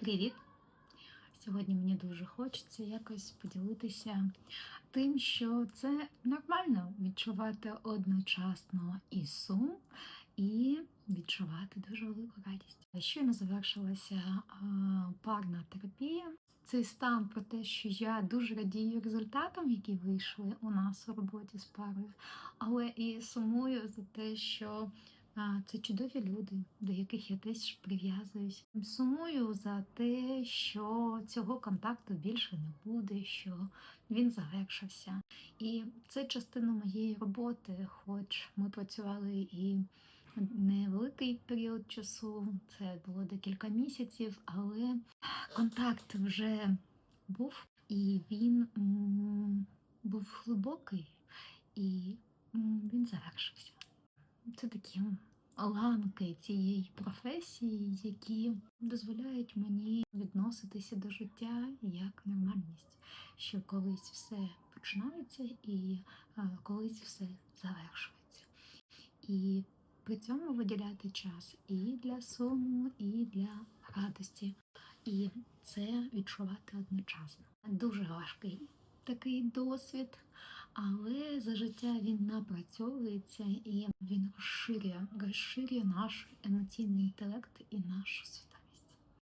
Привіт! Сьогодні мені дуже хочеться якось поділитися тим, що це нормально відчувати одночасно і сум, і відчувати дуже велику радість. Щойно завершилася парна терапія. Цей стан про те, що я дуже радію результатам, які вийшли у нас у роботі з парою, але і сумую за те, що Це чудові люди, до яких я теж прив'язуюсь. Сумую за те, що цього контакту більше не буде, що він завершився. І це частина моєї роботи, хоч ми працювали і невеликий період часу, це було декілька місяців, але контакт вже був, і він був глибокий, і він завершився. Це такі ланки цієї професії, які дозволяють мені відноситися до життя як нормальність, що колись все починається і е, колись все завершується. І при цьому виділяти час і для суму, і для радості. І це відчувати одночасно. Дуже важкий такий досвід, але за життя він напрацьовується і він розширює, розширює наш емоційний інтелект і нашу свідомість.